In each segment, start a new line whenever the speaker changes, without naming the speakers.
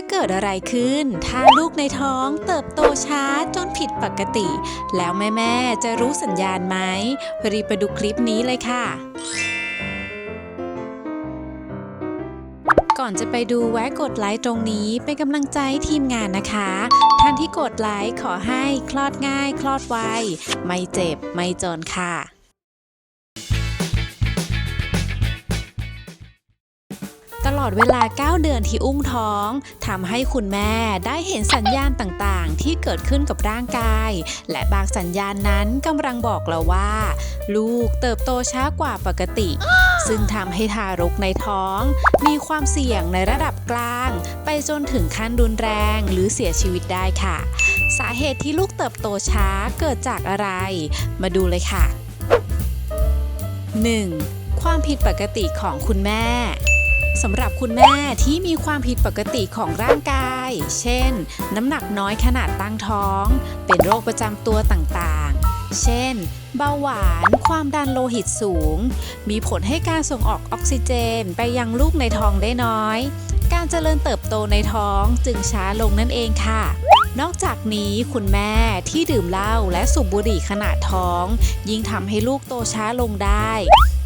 จะเกิดอะไรขึ้น ถ้าลูกในท้องเติบโตช้าจนผิดปกติ แล้วแม่ๆจะรู้สัญญาณไหมรีบไปดูคลิปนี้เลยค่ะก่อนจะไปดูแวะกดไลค์ตรงนี้เป็นกำลังใจทีมงานนะคะ ท่านที่กดไลค์ขอให้คลอดง่าย คลอดไว ไม่เจ็บไม่จนค่ะ อดเวลา 9 เดือนที่อุ้มท้องทำให้คุณแม่ได้เห็นสัญญาณต่างๆ ที่เกิดขึ้นกับร่างกาย และบางสัญญาณนั้นกำลังบอกเราว่า ลูกเติบโตช้ากว่าปกติ ซึ่งทำให้ทารกในท้อง มีความเสี่ยงในระดับกลาง ไปจนถึงขั้นรุนแรงหรือเสียชีวิตได้ค่ะ สาเหตุที่ลูกเติบโตช้าเกิดจากอะไร มาดูเลยค่ะ 1. ความผิดปกติของคุณแม่ สำหรับคุณแม่ที่มีความผิดปกติของร่างกาย เช่น น้ำหนักน้อยขนาดตั้งท้อง เป็นโรคประจำตัวต่างๆ เช่น เบาหวาน ความดันโลหิตสูง มีผลให้การส่งออกออกซิเจนไปยังลูกในท้องได้น้อย การเจริญเติบโตในท้องจึงช้าลงนั่นเองค่ะ นอกจากนี้คุณแม่ที่ดื่มเหล้าและสูบบุหรี่ขณะท้อง ยิ่งทำให้ลูกโตช้าลงได้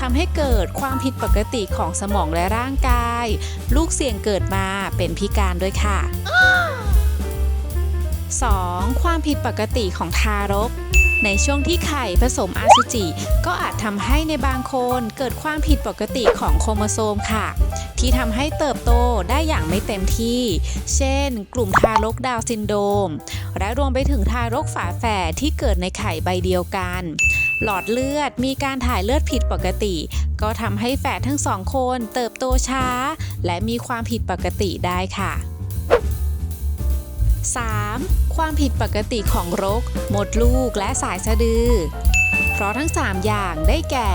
ทำให้เกิดความผิดปกติของสมองและร่างกาย ลูกเสี่ยงเกิดมาเป็นพิการด้วยค่ะ 2. ความผิดปกติของทารก ในช่วงที่ไข่ผสมอสุจิ ก็อาจทำให้ในบางคนเกิดความผิดปกติของโครโมโซมค่ะ ที่ทำให้เติบโตได้อย่างไม่เต็มที่ เช่น กลุ่มทารกดาวซินโดม และรวมไปถึงทารกฝาแฝดที่เกิดในไข่ใบเดียวกัน หลอดเลือดมีการถ่ายเลือดผิดปกติ ก็ทำให้แฝดทั้งสองคนเติบโตช้า และมีความผิดปกติได้ค่ะ 3. ความผิดปกติของรก หมดลูกและสายสะดือ เพราะทั้ง 3 อย่างได้แก่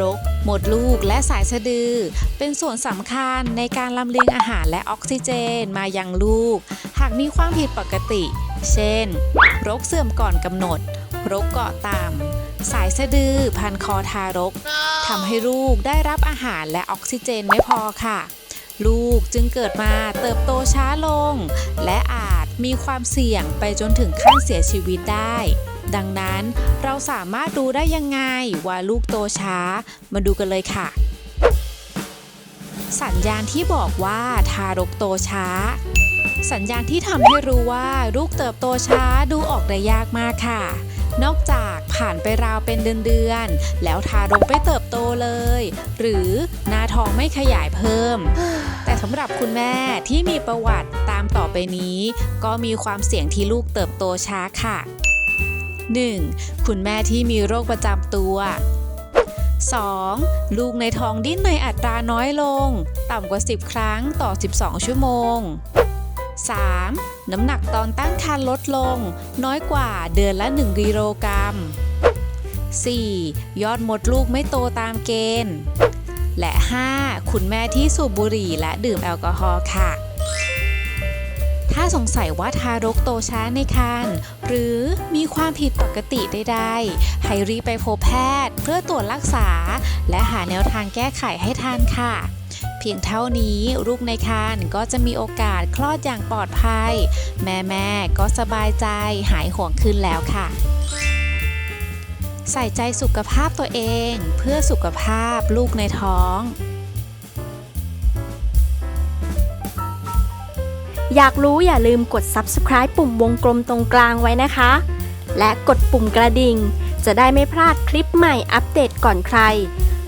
รก หมดลูกและสายสะดือ เป็นส่วนสำคัญในการลำเลียงอาหารและออกซิเจนมายังลูก หากมีความผิดปกติ เช่น รกเสื่อมก่อนกำหนด รกเกาะต่ำสายสะดือพันคอทารกทำให้ลูกได้รับอาหารและออกซิเจนไม่พอค่ะ ลูกจึงเกิดมาเติบโตช้าลง และอาจ มีความเสี่ยงไปจนถึงขั้นเสียชีวิตได้ ดังนั้นเราสามารถดูได้ยังไงว่าลูกโตช้า มาดูกันเลยค่ะ สัญญาณที่บอกว่าทารกโตช้า สัญญาณที่ทำให้รู้ว่าลูกเติบโตช้าดูออกได้ยากมากค่ะ นอกจากผ่านไปราวเป็นเดือนๆ แล้วทารกไม่เติบโตเลย หรือหน้าท้องไม่ขยายเพิ่ม แต่สำหรับคุณแม่ที่มีประวัติตามต่อไปนี้ ก็มีความเสี่ยงที่ลูกเติบโตช้าค่ะ 1. คุณแม่ที่มีโรคประจำตัว 2. ลูกในท้องดิ้นในอัตราน้อยลง ต่ำกว่า 10 ครั้งต่อ 12 ชั่วโมง 3. น้ำหนักตอนตั้งครรภ์ลดลง น้อยกว่าเดือนละ 1 กิโลกรัม 4. ยอดมดลูกไม่โตตามเกณฑ์ และ 5. คุณแม่ที่สูบบุหรี่และดื่มแอลกอฮอล์ค่ะ ถ้าสงสัยว่าทารกโตช้าในครรภ์หรือมีความผิดปกติใดๆให้รีบไปพบแพทย์ เพื่อตรวจรักษา และหาแนวทางแก้ไขให้ทันค่ะ เพียงเท่านี้ลูกในครรภ์ก็จะมีโอกาสคลอดอย่างปลอดภัย แม่แม่ก็สบายใจหายห่วงขึ้นแล้วค่ะ ใส่ใจสุขภาพตัวเอง เพื่อสุขภาพลูกในท้อง
อยากรู้อย่าลืมกด subscribe ปุ่มวงกลมตรงกลางไว้นะคะ และกดปุ่มกระดิ่ง จะได้ไม่พลาดคลิปใหม่อัปเดตก่อนใคร